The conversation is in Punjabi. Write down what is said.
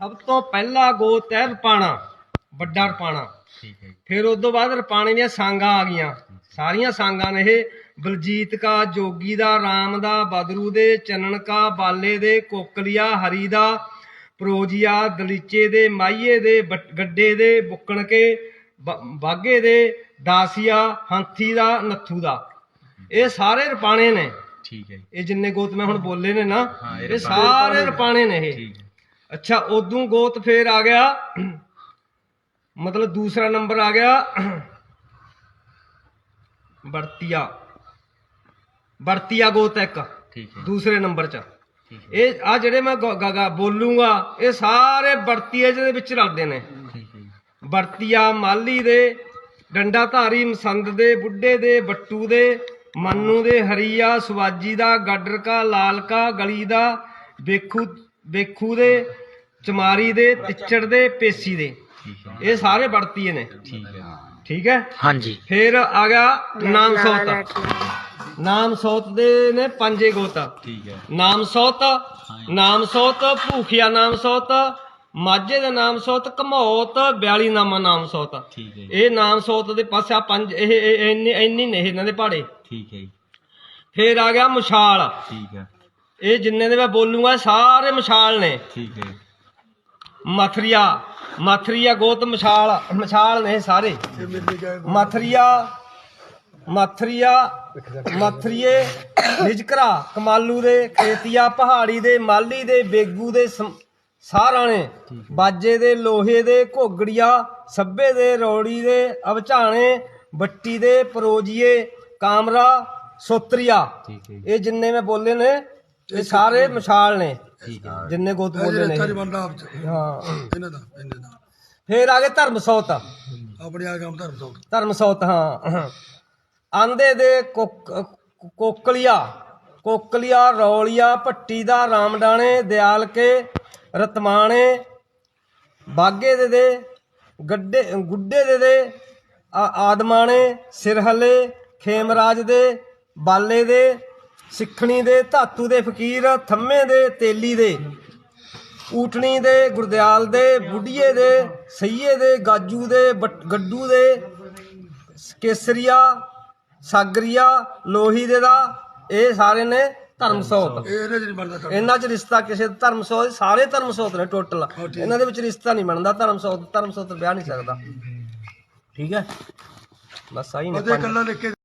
ਸਭ ਤੋਂ ਪਹਿਲਾ ਗੋਤ ਹੈ ਰਪਾਣਾ ਵੱਡਾ ਰਪਾਣਾ। ਠੀਕ ਹੈ ਜੀ। ਫਿਰ ਉਸ ਤੋਂ ਬਾਅਦ ਰਪਾਣੇ ਦੀਆਂ ਸਾਂਗਾਂ ਆ ਗਈਆਂ। ਸਾਰੀਆਂ ਸਾਂਗਾਂ ਨੇ ਇਹ ਬਲਜੀਤ ਕਾ ਜੋਗੀ ਦਾ ਰਾਮ ਦਾ ਬਦਰੂ ਦੇ ਚੰਨਣ ਕਾ ਬਾਲੇ ਦੇ ਕੋਕਲੀਆ ਹਰੀ ਦਾ ਪ੍ਰੋਜੀਆ ਦਲੀਚੇ ਦੇ ਮਾਈਏ ਦੇ ਗੱਡੇ ਦੇ ਬੁੱਕਣ ਕੇ ਬਾਗੇ ਦੇ ਦਾਸੀਆ ਹੰਥੀ ਦਾ ਨੱਥੂ ਦਾ। ਇਹ ਸਾਰੇ ਰਪਾਣੇ ਨੇ। ਠੀਕ ਹੈ ਇਹ ਜਿੰਨੇ ਗੋਤ ਮੈਂ ਹੁਣ ਬੋਲੇ ਨੇ ਨਾ ਇਹ ਇਹ ਸਾਰੇ ਰਪਾਣੇ ਨੇ ਇਹ। ਠੀਕ ਹੈ। ਅੱਛਾ ਉਦੋਂ ਗੋਤ ਫੇਰ ਆ ਗਿਆ। ਮਤਲਬ ਦੂਸਰਾ ਨੰਬਰ ਆ ਗਿਆ। ਵਰਤੀਆ। ਵਰਤੀਆ ਗੋਤ ਇੱਕ। ਠੀਕ ਹੈ। ਦੂਸਰੇ ਨੰਬਰ 'ਚ। ਇਹ ਆ ਜਿਹੜੇ ਮੈਂ ਗ- ਗ- ਗ- ਬੋਲੂੰਗਾ ਇਹ ਸਾਰੇ ਵਰਤੀਏ ਦੇ ਵਿੱਚ ਰਲਦੇ ਨੇ। ਵਰਤੀਆ ਮਾਲੀ ਦੇ ਡੰਡਾ ਧਾਰੀ ਮਸੰਦ ਦੇ ਬੁੱਢੇ ਦੇ ਬੱਟੂ ਦੇ ਮੰਨੂ ਦੇ ਹਰੀਆ ਸਵਾਜੀ ਦਾ ਗਾਡਰ ਕਾ ਲਾਲ ਕਾ ਗਲੀ ਦਾ ਵੇਖੂ ਵੇਖੂ ਦੇ ਚਮਾਰੀ ਦੇ ਤਿੱਚੜ ਦੇ ਪੇਸੀ ਦੇ। ਇਹ ਸਾਰੇ ਵਰਤੀਏ ਨੇ ਠੀਕ ਹੈ ਠੀਕ ਹੈ? ਹਾਂਜੀ। ਫਿਰ ਆ ਗਿਆ ਨਾਮ ਸੌਤ। ਨਾਮ ਸੌਤ ਦੇ ਨੇ ਪੰਜੇ ਗੋਤਾ। ਠੀਕ ਹੈ ਨਾਮ ਸੌਤ ਨਾਮ ਸੌਤ ਭੂਖਿਆ ਨਾਮ ਸੌਤ ਮਾਝੇ ਦੇ ਨਾਮ ਸੌਤ ਘਮੌਤ 42 ਨਾਮਾ ਨਾਮ ਸੌਤ। ਠੀਕ ਹੈ ਇਹ ਨਾਮ ਸੌਤ ਦੇ ਪਾਸੇ ਆ ਪੰਜ ਇਹ ਇਹ- ਇੰਨੇ ਇੰਨੀ ਨੇ ਇਹਨਾਂ ਦੇ ਪਹਾੜੇ ਠੀਕ ਹੈ ਫੇਰ ਆ ਗਿਆ ਮਸ਼ਾਲ। ਠੀਕ ਹੈ ਇਹ ਜਿੰਨੇ ਦੇ ਮੈਂ ਬੋਲੂੰਗਾ ਸਾਰੇ ਮਸ਼ਾਲ ਨੇ। ਠੀਕ ਹੈ। ਮਥਰੀਆ ਮਥਰੀਆ ਗੋਤ ਮਸ਼ਾਲ ਮਸ਼ਾਲ ਨੇ ਸਾਰੇ। ਮਥਰੀਆ ਮਥਰੀਆ ਮਥਰੀਏ ਨਿਜਕਰਾ ਕਮਾਲੂ ਦੇ ਖੇਤੀਆ ਪਹਾੜੀ ਦੇ ਮਾਲੀ ਦੇ ਬੇਗੂ ਦੇ ਸਮ- ਸਾਰਾਣੇ ਬਾਜੇ ਦੇ ਲੋਹੇ ਦੇ ਘੋਗੜੀਆ ਸੱਬੇ ਦੇ ਰੌੜੀ ਦੇ ਅਵਝਾਣੇ ਬੱਟੀ ਦੇ ਪਰੋਜੀਏ ਕਾਮਰਾ ਸੋਤਰੀਆ। ਇਹ ਜਿੰਨੇ ਮੈਂ ਬੋਲੇ ਨੇ ਇਹ ਸਾਰੇ ਮਸ਼ਾਲ ਨੇ। ਠੀਕ ਹੈ ਜਿੰਨੇ ਗੋਤ ਬੋਲੇ ਨੇ। ਇਹ। ਬੰਦਾ ਆਪ ਚ ਹਾਂ। ਇਹਨਾਂ ਦਾ ਇਹਨਾਂ ਦਾ। ਫੇਰ ਆ ਗਏ ਧਰਮ ਸੌਤ ਆਪਣੇ ਆ ਧਰਮ ਤੋਂ ਧਰਮ ਸੌਤ ਹਾਂ। ਆਂਦੇ ਦੇ ਕੋਕ- ਕੋਕਲੀਆ। ਕੋਕਲੀਆ ਰੌਲੀਆ ਭੱਟੀ ਦਾ ਰਾਮਡਾਣੇ ਦਿਆਲ ਕੇ ਰਤਮਾਣੇ ਬਾਗੇ ਦੇ ਦੇ ਗੱਡੇ ਗੁੱਡੇ ਦੇ ਦੇ ਆ- ਆਦਮਾਣੇ ਸਿਰਹਲੇ ਖੇਮਰਾਜ ਦੇ ਬਾਲੇ ਦੇ ਸਿੱਖਣੀ ਦੇ ਧਾਤੂ ਦੇ ਫਕੀਰ ਥੰਮੇ ਦੇ ਤੇਲੀ ਦੇ। ਊਟਣੀ ਦੇ ਗੁਰਦਿਆਲ ਦੇ ਬੁੱਢੀਏ ਦੇ ਸਈਏ ਦੇ ਗਾਜੂ ਦੇ ਗੱਡੂ ਦੇ ਕੇਸਰੀਆ ਸਾਗਰੀਆ ਲੋਹੀ ਦੇ ਦਾ ਇਹ ਸਾਰੇ ਨੇ ਧਰਮ ਸੌਤ ਇਹਨਾਂ 'ਚ ਰਿਸ਼ਤਾ ਕਿਸੇ ਧਰਮ ਸੌਤ ਸਾਰੇ ਧਰਮ ਸੌਤ ਨੇ ਟੋਟਲ। ਇਹਨਾਂ ਦੇ ਵਿੱਚ ਰਿਸ਼ਤਾ ਨਹੀਂ ਬਣਦਾ ਧਰਮ ਸੌਤ ਧਰਮ ਸੌਤ ਵਿਆਹ ਨਹੀਂ ਸਕਦਾ। ਠੀਕ ਹੈ? ਬਸ ਆਹੀ ਨੇ ਉਹਦੇ ਪੰਜ। ਕੱਲਾ ਲਿਖ ਕੇ